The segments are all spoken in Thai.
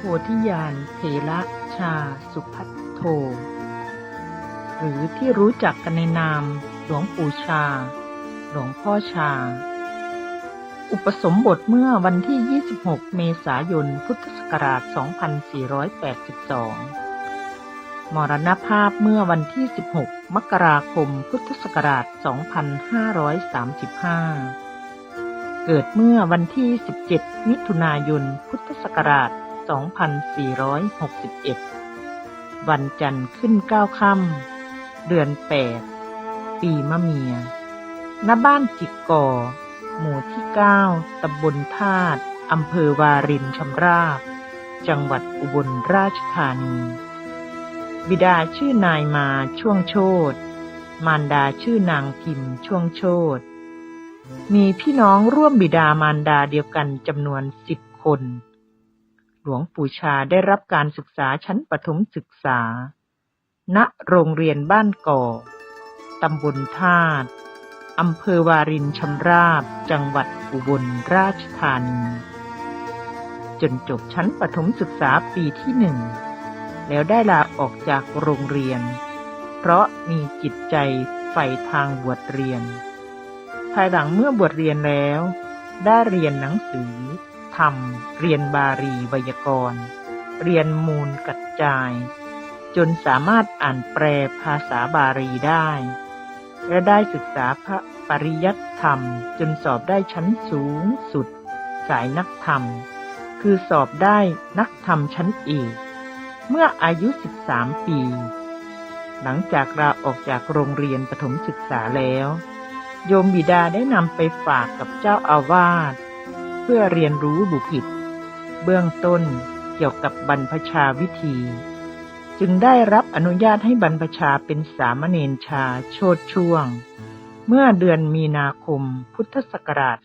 โพธิญาณเถระชาสุพัทโท หรือที่รู้จักกันในนาม หลวงปู่ชา หลวงพ่อชา อุปสมบทเมื่อวันที่ 26 เมษายน พุทธศักราช 2482 มรณภาพเมื่อวันที่ 16 มกราคม พุทธศักราช 2535 เกิดเมื่อวันที่ 17 มิถุนายน พุทธศักราช 2461 วันจันทร์ขึ้นเก้าค่ำเดือน 8 ปีมะเมีย ณ บ้านจิกก่อ หมู่ที่ 9 ตำบลธาตุอำเภอวารินชำราบ จังหวัดอุบลราชธานี บิดาชื่อนายมาช่วงโชตมารดาชื่อนางพิมพ์ช่วงโชตมีพี่น้องร่วมบิดามารดาเดียวกันจำนวนสิบคน ลวงปู่ชาได้รับการศึกษาชั้นประถมศึกษา ณ โรงเรียนบ้านก่อ ตำบลธาตุอำเภอวารินชำราบ จังหวัดอุบลราชธานี จนจบชั้นประถมศึกษาปีที่หนึ่ง แล้วได้ลาออกจากโรงเรียน เพราะมีจิตใจใฝ่ทางบวชเรียน ภายหลังเมื่อบวชเรียนแล้ว ได้เรียนหนังสือ ธรรม เรียนบาลีไวยากรณ์ เรียนมูลกัจจาย จนสามารถอ่านแปลภาษาบาลีได้ และได้ศึกษาพระปริยัติธรรม จนสอบได้ชั้นสูงสุด สายนักธรรม คือสอบได้นักธรรมชั้นเอกเมื่ออายุ 13 ปี หลังจากลาออกจากโรงเรียนประถมศึกษาแล้ว โยมบิดาได้นำไปฝากกับเจ้าอาวาส พื่อเรียนรู้บุคิดเบื้องต้นเกี่ยวกับบรรพชาวิธี จึงได้รับอนุญาตให้บรรพชาเป็นสามเณรชาโชดช่วง เมื่อเดือนมีนาคมพุทธศักราช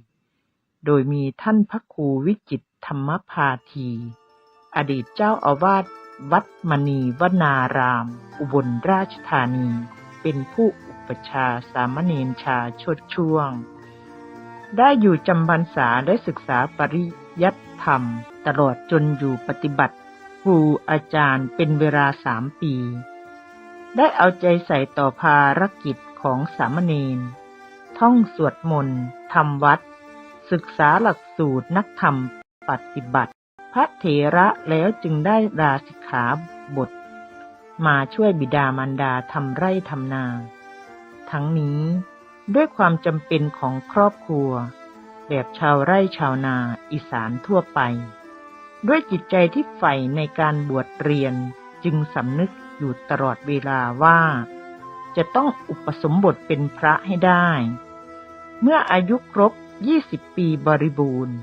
2474 โดยมีท่านพระครูวิจิตธรรมพาที อดีตเจ้าอาวาสวัดมณีวนาราม อุบลราชธานี เป็นผู้อุปชาสามเณรชาชดช่วง ได้อยู่จำพรรษาและศึกษาปริยัติธรรม ตลอดจนอยู่ปฏิบัติครูอาจารย์เป็นเวลาสามปี ได้เอาใจใส่ต่อภารกิจของสามเณรท่องสวดมนต์ทำวัด ศึกษาหลักสูตรนักธรรมปฏิบัติ พระเถระแล้วจึงได้ลาสิกขาบท มาช่วยบิดามารดาทำไร่ทำนา ทั้งนี้ ด้วยความจำเป็นของครอบครัว แบบชาวไร่ชาวนาอีสานทั่วไป ด้วยจิตใจที่ใฝ่ในการบวชเรียนจึงสำนึกอยู่ตลอดเวลาว่า จะต้องอุปสมบทเป็นพระให้ได้ เมื่ออายุครบ 20 ปีบริบูรณ์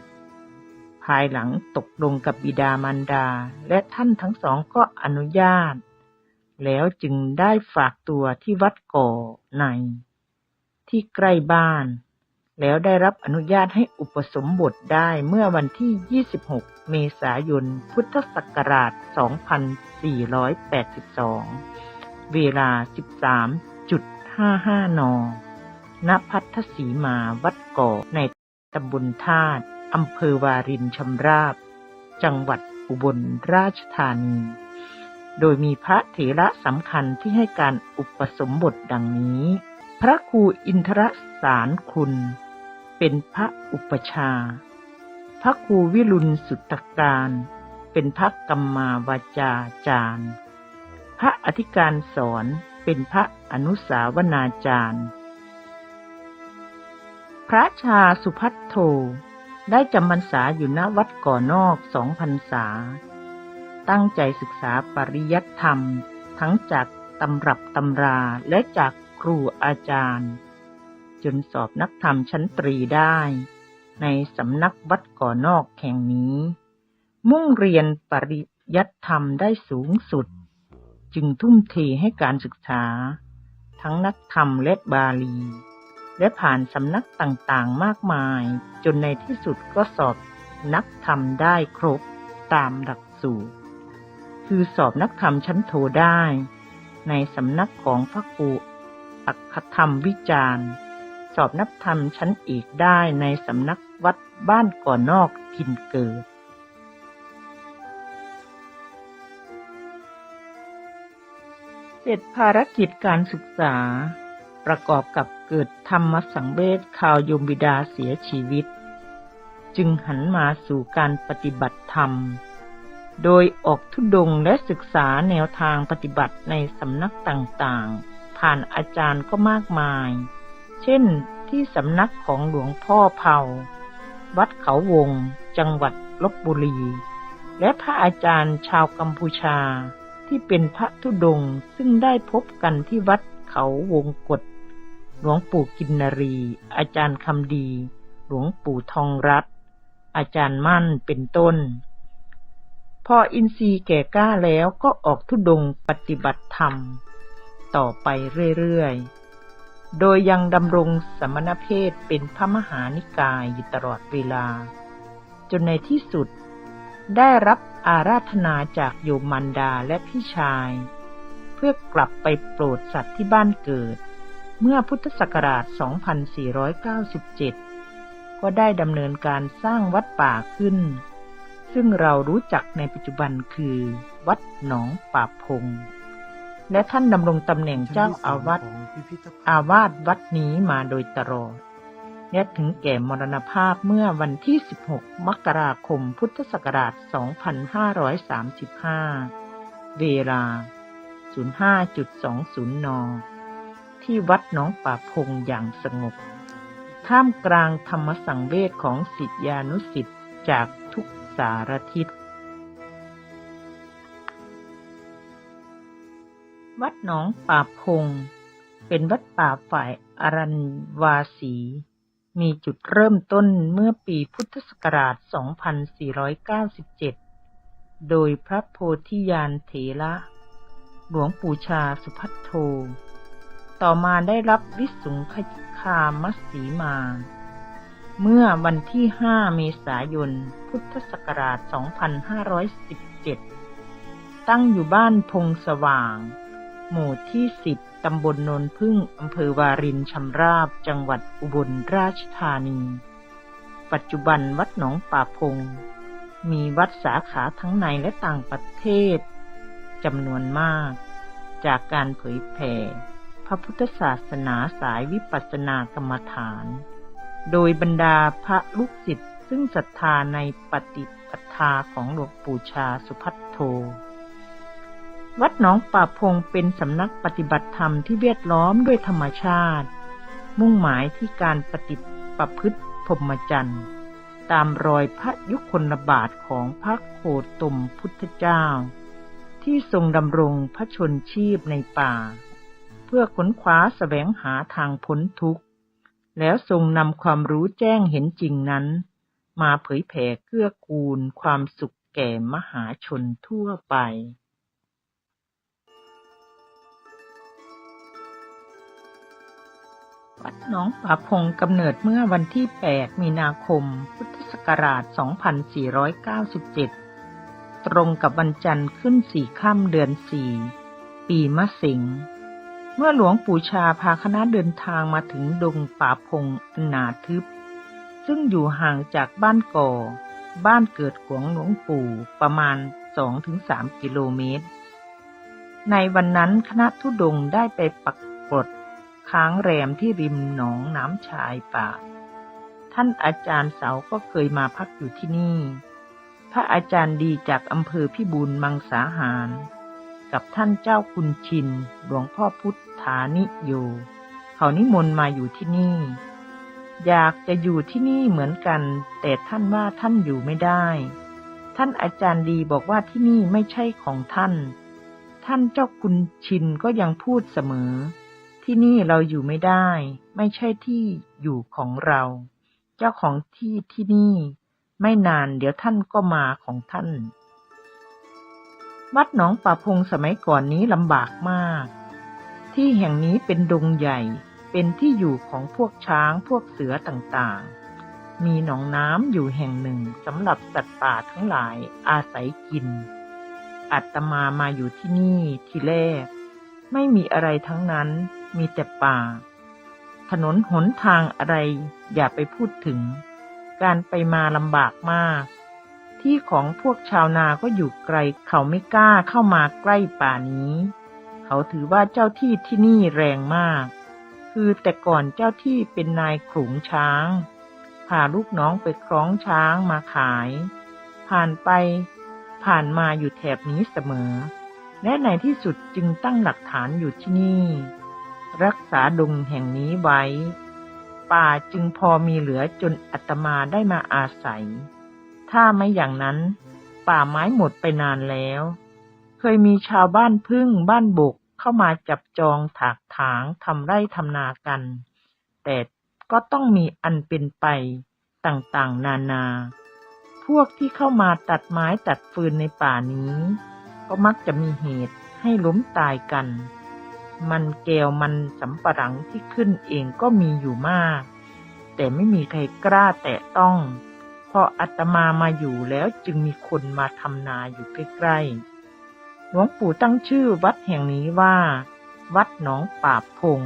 ภายหลังตกลงกับบิดามารดาและท่านทั้งสองก็อนุญาต แล้วจึงได้ฝากตัวที่วัดก่อใน ที่ใกล้บ้าน แล้วได้รับอนุญาตให้อุปสมบทได้เมื่อวันที่ 26 เมษายน พุทธศักราช 2482 เวลา 13.55 น ณ พัทธสีมาวัดก่อในตำบลธาตุอำเภอวารินชำราบ จังหวัดอุบลราชธานี โดยมีพระเถระสำคัญที่ให้การอุปสมบทดังนี้ พระครูอินทรสารคุณ เป็นพระอุปชา พระครูวิรุณสุตการ เป็นพระกัมมาวาจาจารย์ พระอธิการสอนเป็นพระอนุสาวนาจารย์ พระชาสุพัทโทได้จำพรรษาอยู่ณวัดก่อนอกสองพรรษา ตั้งใจศึกษาปริยัติธรรม ทั้งจากตำรับตำราและจาก ครูอาจารย์ จนสอบนักธรรมชั้นตรีได้ ในสำนักวัดก่อนอกแห่งนี้ มุ่งเรียนปริยัติธรรมได้สูงสุด จึงทุ่มเทให้การศึกษา ทั้งนักธรรมและบาลี และผ่านสำนักต่างๆมากมาย จนในที่สุดก็สอบนักธรรมได้ครบตามหลักสูตร คือสอบนักธรรมชั้นโทได้ ในสำนักของพระครู อัคธรรมวิจารณ์ สอบนับธรรมชั้นเอกได้ในสำนักวัดบ้านก่อนนอกทินเกิด เสร็จภารกิจการศึกษา ประกอบกับเกิดธรรมสังเวชข่าวยมบิดาเสียชีวิต จึงหันมาสู่การปฏิบัติธรรม โดยออกทุดงและศึกษาแนวทางปฏิบัติในสำนักต่างๆ ผ่านอาจารย์ก็มากมาย เช่นที่สำนักของหลวงพ่อเผา วัดเขาวง จังหวัดลบบุรี และพระอาจารย์ชาวกัมพูชาที่เป็นพระธุดงค์ซึ่งได้พบกันที่วัดเขาวงกฏหลวงปู่กินนรี อาจารย์คำดี หลวงปู่ทองรัตอาจารย์มั่นเป็นต้น พออินทรีย์แก่กล้าแล้วก็ออกธุดงปฏิบัติธรรม ต่อไปเรื่อยๆ โดยยังดำรงสมณเพศเป็นพระมหานิกายอยู่ตลอดเวลา จนในที่สุดได้รับอาราธนาจากโยมมันดาและพี่ชาย เพื่อกลับไปโปรดสัตว์ที่บ้านเกิด เมื่อพุทธศักราช 2497 ก็ได้ดำเนินการสร้างวัดป่าขึ้น ซึ่งเรารู้จักในปัจจุบันคือ วัดหนองป่าพง และท่านดำรงตำแหน่งเจ้าอาวาสอาวาสวัดนี้มาโดยตลอดและถึงแก่มรณภาพเมื่อวันที่ 16 มกราคม พุทธศักราช 2535 เวลา 05.20 น ที่วัดหนองป่าพงอย่างสงบ ท่ามกลางธรรมสังเวชของศิษยานุศิษย์จากทุกสารทิศ วัดหนองป่าพง เป็นวัดป่าฝ่ายอารัญวาสี มีจุดเริ่มต้นเมื่อปีพุทธศักราช 2497 โดยพระโพธิยานเถระ หลวงปู่ชาสุพัทโท ต่อมาได้รับวิสุงคคามสีมา เมื่อวันที่ 5 เมษายน พุทธศักราช 2517ตั้งอยู่บ้านพงสว่าง หมู่ที่10ตำบลโนนพึ่งอำเภอวารินชำราบ จังหวัดอุบลราชธานี ปัจจุบันวัดหนองป่าพง มีวัดสาขาทั้งในและต่างประเทศจำนวนมาก จากการเผยแผ่ พระพุทธศาสนาสายวิปัสสนากรรมฐาน โดยบรรดาพระลูกศิษย์ซึ่งศรัทธาในปฏิปทาของหลวงปู่ชาสุพัทโท วัดหนองป่าพงเป็นสำนักปฏิบัติธรรมที่เวียดล้อมด้วยธรรมชาติ มุ่งหมายที่การปฏิประพฤติพรหมจรรย์ ตามรอยพระยุคลบาทของพระโคตมพุทธเจ้า ที่ทรงดำรงพระชนชีพในป่า เพื่อค้นคว้าแสวงหาทางพ้นทุกข์ แล้วทรงนำความรู้แจ้งเห็นจริงนั้น มาเผยแผ่เกื้อกูลความสุขแก่มหาชนทั่วไป วัดหนองป่าพงกำเนิดเมื่อวันที่ 8 มีนาคม พุทธศักราช 2497 ตรงกับวันจันทร์ขึ้นสี่ค่ำเดือนสี่ ปีมะสิง เมื่อหลวงปู่ชาพาคณะเดินทางมาถึงดงป่าพงอันหนาทึบ ซึ่งอยู่ห่างจากบ้านก่อ บ้านเกิดของหลวงปู่ประมาณ 2-3 กิโลเมตร ในวันนั้นคณะทุดงได้ไปปักกรด ค้างแรมที่ริมหนองน้ำชายป่า ท่านอาจารย์เสาก็เคยมาพักอยู่ที่นี่ พระอาจารย์ดีจากอำเภอพิบูลมังสาหาร กับท่านเจ้าคุณชินหลวงพ่อพุทธานิโยเขานิมนต์มาอยู่ที่นี่ อยากจะอยู่ที่นี่เหมือนกัน แต่ท่านว่าท่านอยู่ไม่ได้ ท่านอาจารย์ดีบอกว่าที่นี่ไม่ใช่ของท่าน ท่านเจ้าคุณชินก็ยังพูดเสมอ ที่นี่เราอยู่ไม่ได้ ไม่ใช่ที่อยู่ของเรา เจ้าของที่ที่นี่ ไม่นานเดี๋ยวท่านก็มาของท่าน วัดหนองป่าพงสมัยก่อนนี้ลำบากมาก ที่แห่งนี้เป็นดงใหญ่ เป็นที่อยู่ของพวกช้างพวกเสือต่างๆ มีหนองน้ำอยู่แห่งหนึ่งสำหรับสัตว์ป่าทั้งหลายอาศัยกินอาตมามาอยู่ที่นี่ทีแรกไม่มีอะไรทั้งนั้น มีแต่ป่า ถนนหนทางอะไรอย่าไปพูดถึง การไปมาลำบากมาก ที่ของพวกชาวนาก็อยู่ไกล เขาไม่กล้าเข้ามาใกล้ป่านี้ เขาถือว่าเจ้าที่ที่นี่แรงมาก คือแต่ก่อนเจ้าที่เป็นนายขลุงช้างพาลูกน้องไปคล้องช้างมาขาย ผ่านไป ผ่านมาอยู่แถบนี้เสมอ และในที่สุดจึงตั้งหลักฐานอยู่ที่นี่ รักษาดงแห่งนี้ไว้ ป่าจึงพอมีเหลือจนอาตมาได้มาอาศัย ถ้าไม่อย่างนั้น ป่าไม้หมดไปนานแล้ว เคยมีชาวบ้านพึ่งบ้านบกเข้ามาจับจองถากถางทำไร่ทำนากัน แต่ก็ต้องมีอันเป็นไปต่างๆ นานา พวกที่เข้ามาตัดไม้ตัดฟืนในป่านี้ ก็มักจะมีเหตุให้ล้มตายกัน มันแก้วมันสำปะหลังที่ขึ้นเองก็มีอยู่มาก แต่ไม่มีใครกล้าแตะต้องพออาตมามาอยู่แล้วจึงมีคนมาทำนาอยู่ใกล้ๆหลวงปู่ตั้งชื่อวัดแห่งนี้ว่า วัดหนองป่าพง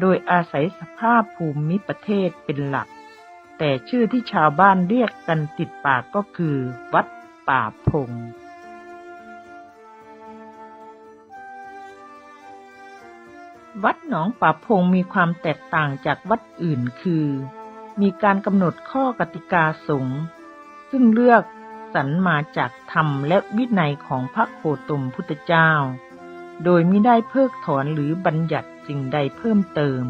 โดยอาศัยสภาพภูมิประเทศเป็นหลัก แต่ชื่อที่ชาวบ้านเรียกกันติดปากก็คือ วัดป่าพง วัดหนองป่าพงมีความแตกต่างจากวัดอื่นคือ มีการกำหนดข้อกติกาสงฆ์ซึ่งเลือกสรรมาจากธรรมและวินัยของพระโคตมพุทธเจ้า โดยไม่ได้เพิกถอนหรือบัญญัติสิ่งใดเพิ่มเติม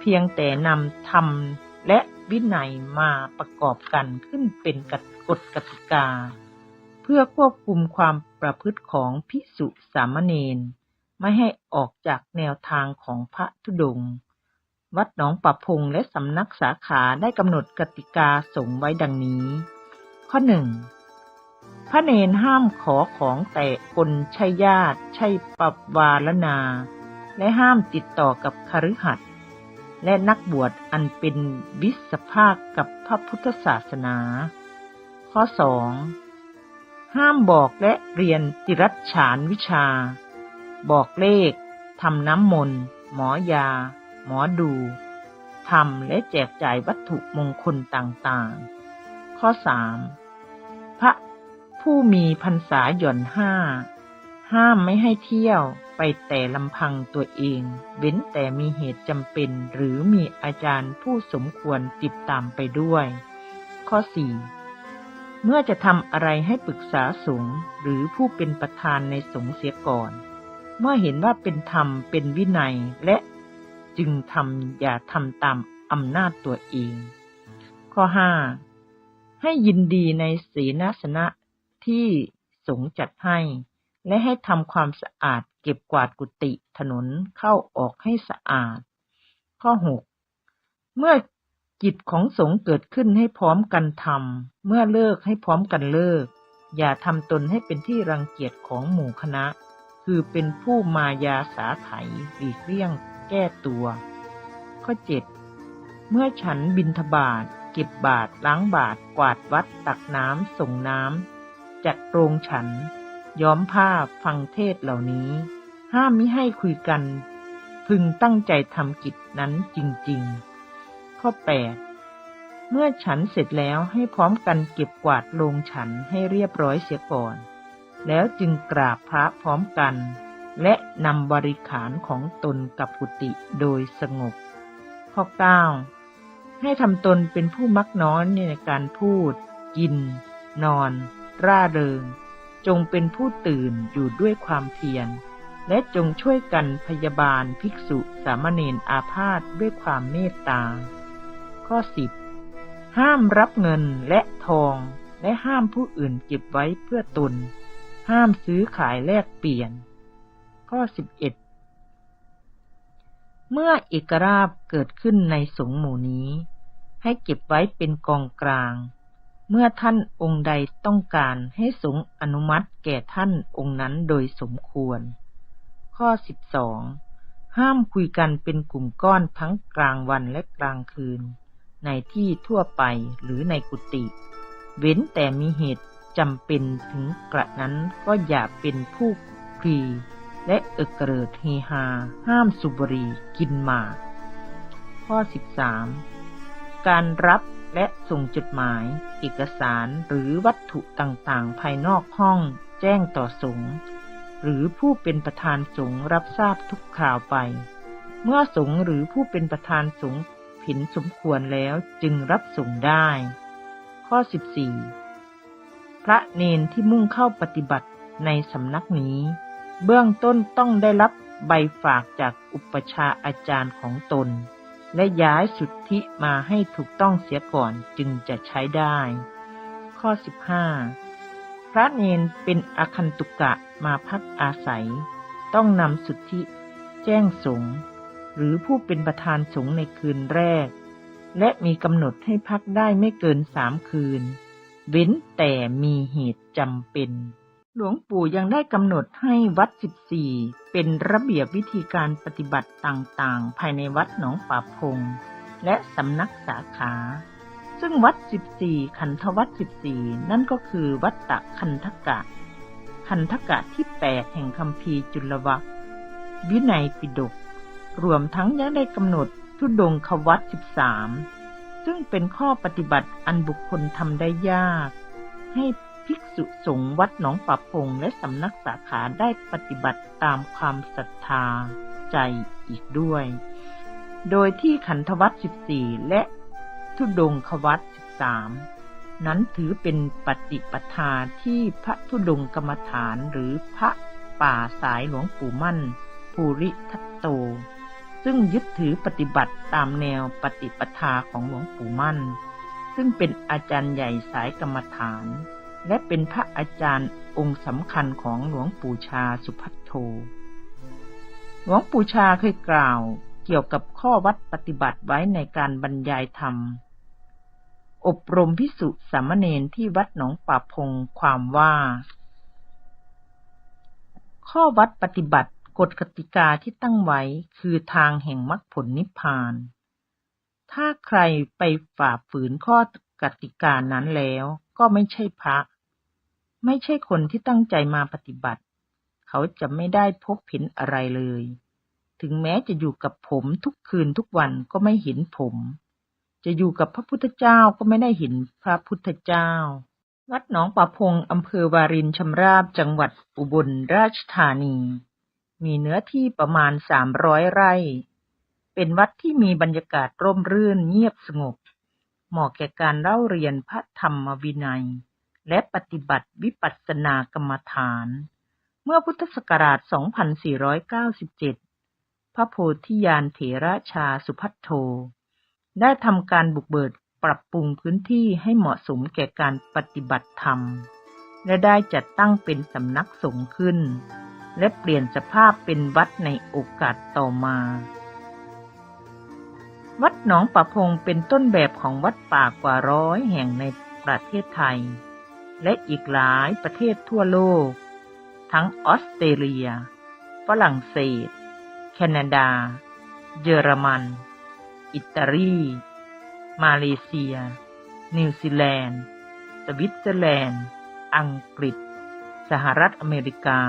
เพียงแต่นำธรรมและวินัยมาประกอบกันขึ้นเป็นกฎกติกา เพื่อควบคุมความประพฤติของภิกษุสามเณร ไม่ให้ออกจากแนวทางของพระธุดงค์วัดหนองปะพงและสำนักสาขาได้กำหนดกติกาสงไว้ดังนี้ ข้อหนึ่งพระเนนห้ามขอของแต่คนใช่ญาติ ใช่ปรับวาลนาและห้ามติดต่อกับคฤหัสถ์และนักบวชอันเป็นวิสภาคกับพระพุทธศาสนา ข้อสองห้ามบอกและเรียนติรัชฉานวิชา บอกเลข ทำน้ำมนต์ หมอยา หมอดู ทำและแจกจ่ายวัตถุมงคลต่างๆ ข้อสามพระผู้มีพรรษาหย่อนห้า ห้ามไม่ให้เที่ยวไปแต่ลำพังตัวเอง เว้นแต่มีเหตุจำเป็นหรือมีอาจารย์ผู้สมควรติดตามไปด้วย ข้อสี่เมื่อจะทำอะไรให้ปรึกษาสงฆ์หรือผู้เป็นประธานในสงฆ์เสียก่อน เมื่อเห็นว่าเป็นธรรมเป็นวินัยและจึงทำอย่าทำตามอำนาจตัวเอง ข้อห้าให้ยินดีในศีนสนะที่สงจัดให้ และให้ทำความสะอาดเก็บกวาดกุฏิถนนเข้าออกให้สะอาด ข้อหกเมื่อกิจของสงเกิดขึ้นให้พร้อมกันทำเมื่อเลิกให้พร้อมกันเลิก อย่าทำตนให้เป็นที่รังเกียจของหมู่คณะ คือเป็นผู้มายาสาไถหลีกเลี่ยงแก้ตัว ข้อเจ็ดเมื่อฉันบินทบาทเก็บบาทล้างบาทกวาดวัดตักน้ำส่งน้ำจัดโรงฉัน ย้อมผ้าฟังเทศเหล่านี้ ห้ามมิให้คุยกัน พึงตั้งใจทำกิจนั้นจริง ๆ ข้อ 8 เมื่อฉันเสร็จแล้วให้พร้อมกันเก็บกวาดโรงฉันให้เรียบร้อยเสียก่อน แล้วจึงกราบพระพร้อมกัน และนำบริขารของตนกับกุฏิโดยสงบ ข้อ 9 ให้ทำตนเป็นผู้มักน้อยในการพูด กิน นอน ร่าเริง จงเป็นผู้ตื่นอยู่ด้วยความเพียร และจงช่วยกันพยาบาลภิกษุสามเณรอาพาธด้วยความเมตตา ข้อ 10 ห้ามรับเงินและทองและห้ามผู้อื่นเก็บไว้เพื่อตน ห้ามซื้อขายแลกเปลี่ยน ข้อ 11 เมื่อเอกราชเกิดขึ้นในสงหมู่นี้ ให้เก็บไว้เป็นกองกลาง เมื่อท่านองค์ใดต้องการให้สงอนุมัติแก่ท่านองค์นั้นโดยสมควร ข้อ 12 ห้ามคุยกันเป็นกลุ่มก้อนทั้งกลางวันและกลางคืน ในที่ทั่วไปหรือในกุฏิเว้นแต่มีเหตุ จำเป็นถึงกระนั้นก็อย่าเป็นผู้คลีและเอกเกริดเฮฮา ห้ามสุบรีกินหมากข้อ 13 การรับและส่งจดหมาย เอกสารหรือวัตถุต่างๆ ภายนอกห้องแจ้งต่อสงฆ์หรือผู้เป็นประธานสงฆ์รับทราบทุกข่าวไป เมื่อสงฆ์หรือผู้เป็นประธานสงฆ์เห็นสมควรแล้วจึงรับส่งได้ ข้อ 14 พระเนนที่มุ่งเข้าปฏิบัติในสำนักนี้ เบื้องต้นต้องได้รับใบฝากจากอุปชาอาจารย์ของตน และย้ายสุทธิมาให้ถูกต้องเสียก่อนจึงจะใช้ได้ ข้อ 15 พระเนนเป็นอคันตุกะมาพักอาศัย ต้องนำสุทธิแจ้งสงหรือผู้เป็นประธานสงในคืนแรก และมีกำหนดให้พักได้ไม่เกินสามคืน เว้นแต่มีเหตุจำเป็น หลวงปู่ยังได้กำหนดให้วัด 14 เป็นระเบียบวิธีการปฏิบัติต่างๆ ภายในวัดหนองป่าพง และสำนักสาขา ซึ่งวัด 14ขันธวัด 14 นั่นก็คือวัดตะคันธกะ คันธกะที่ 8 แห่งคำพีจุลวัควินัยปิฎกรวมทั้งยังได้กำหนดทุดงควัด13 ซึ่งเป็นข้อปฏิบัติอันบุคคลทำได้ยาก ให้ภิกษุสงฆ์วัดหนองป่าพงและสำนักสาขาได้ปฏิบัติตามความศรัทธาใจอีกด้วย โดยที่ขันธวัต14 และทุดงควัต13 นั้นถือเป็นปฏิปทาที่พระทุดงกรรมฐานหรือพระป่าสายหลวงปู่มั่น ภูริทัตโต ซึ่งยึดถือปฏิบัติตามแนวปฏิปทาของหลวงปู่มั่น ซึ่งเป็นอาจารย์ใหญ่สายกรรมฐาน และเป็นพระอาจารย์องค์สำคัญของหลวงปู่ชาสุพัทโท หลวงปู่ชาเคยกล่าวเกี่ยวกับข้อวัดปฏิบัติไว้ในการบรรยายธรรม อบรมพิสุสามเณรที่วัดหนองป่าพงความว่า ข้อวัดปฏิบัติ กฎกติกาที่ตั้งไว้คือทางแห่งมรรคผลนิพพาน ถ้าใครไปฝ่าฝืนข้อกติกานั้นแล้วก็ไม่ใช่พระ ไม่ใช่คนที่ตั้งใจมาปฏิบัติ เขาจะไม่ได้พบเห็นอะไรเลย ถึงแม้จะอยู่กับผมทุกคืนทุกวันก็ไม่เห็นผม จะอยู่กับพระพุทธเจ้าก็ไม่ได้เห็นพระพุทธเจ้า วัดหนองป่าพงอำเภอวารินชำราบจังหวัดอุบลราชธานี มีเนื้อที่ประมาณสามร้อยไร่ เป็นวัดที่มีบรรยากาศร่มรื่นเงียบสงบ เหมาะแก่การเล่าเรียนพระธรรมวินัย และปฏิบัติวิปัสสนากรรมฐาน เมื่อพุทธศักราช 2497 พระโพธิญาณเถระชาสุพัทโท ได้ทำการบุกเบิกปรับปรุงพื้นที่ให้เหมาะสมแก่การปฏิบัติธรรม และได้จัดตั้งเป็นสำนักสงฆ์ขึ้น และเปลี่ยนสภาพเป็นวัดในโอกาสต่อมา วัดหนองป่าพงเป็นต้นแบบของวัดป่ากว่าร้อยแห่งในประเทศไทย และอีกหลายประเทศทั่วโลก ทั้งออสเตรเลีย ฝรั่งเศส แคนาดา เยอรมัน อิตาลี มาเลเซีย นิวซีแลนด์ สวิตเซอร์แลนด์ อังกฤษ สหรัฐอเมริกา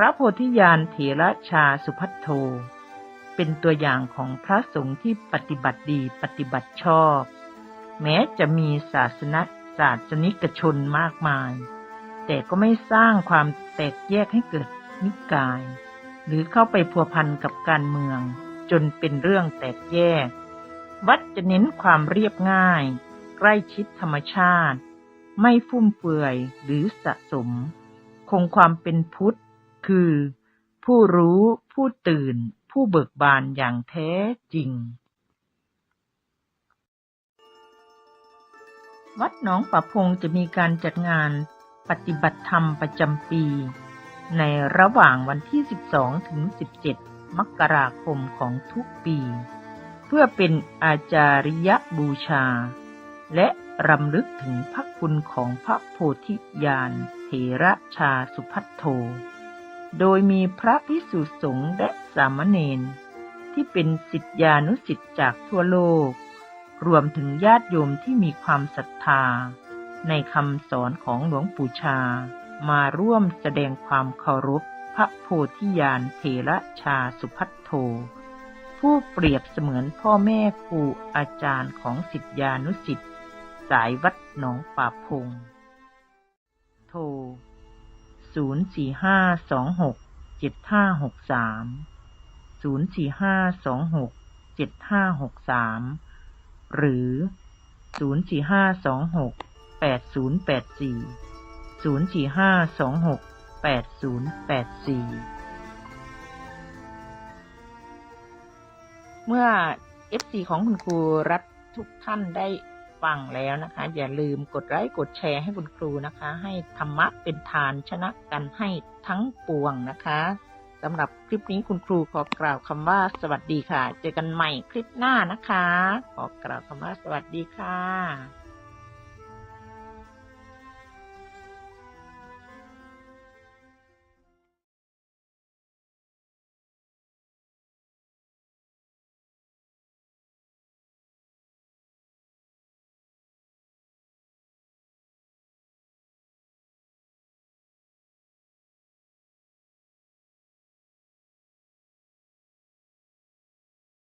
ระโพธิญาณเถระชาสุพัทโท เป็นตัวอย่างของพระสงฆ์ที่ปฏิบัติดีปฏิบัติชอบ แม้จะมีศาสนศาสนิกชนมากมาย แต่ก็ไม่สร้างความแตกแยกให้เกิดนิกาย หรือเข้าไปพัวพันกับการเมือง จนเป็นเรื่องแตกแยก วัดจะเน้นความเรียบง่าย ใกล้ชิดธรรมชาติ ไม่ฟุ่มเฟือยหรือสะสม คงความเป็นพุทธ คือ ผู้รู้ผู้ตื่น ผู้เบิกบานอย่างแท้จริง วัดหนองป่าพงจะมีการจัดงานปฏิบัติธรรมประจำปี ในระหว่างวันที่ 12 ถึง 17 มกราคมของทุกปี เพื่อเป็นอาจาริยบูชา และรำลึกถึงพระคุณของพระโพธิญาณเถระชาสุพัทโท โดยมีพระพิสุสงฆ์และสามเณรที่เป็นสิทธิานุสิทธิ์จากทั่วโลก รวมถึงญาติโยมที่มีความศรัทธา ในคำสอนของหลวงปู่ชา มาร่วมแสดงความเคารพพระโพธิญาณเถระชาสุพัทโท ผู้เปรียบเสมือนพ่อแม่ครูอาจารย์ของสิทธิานุสิทธิ์สายวัดหนองป่าพง โท ศูนย์สี่ห้าสองหกเจ็ดห้าหกสามศูนย์สี่ห้าสองหกเจ็ดห้าหกสามหรือศูนย์สี่ห้าสองหกแปดศูนย์แปดสี่ศูนย์สี่ห้าสองหกแปดศูนย์แปดสี่เมื่อ FC ของคุณครูรัฐทุกท่านได้ ฟังแล้วนะคะ อย่าลืมกดไลค์กดแชร์ให้คุณครูนะคะ ให้ธรรมะเป็นทานชนะกันให้ทั้งปวงนะคะสำหรับคลิปนี้คุณครูขอกล่าวคำว่าสวัสดีค่ะ เจอกันใหม่คลิปหน้านะคะ ขอกล่าวคำว่าสวัสดีค่ะ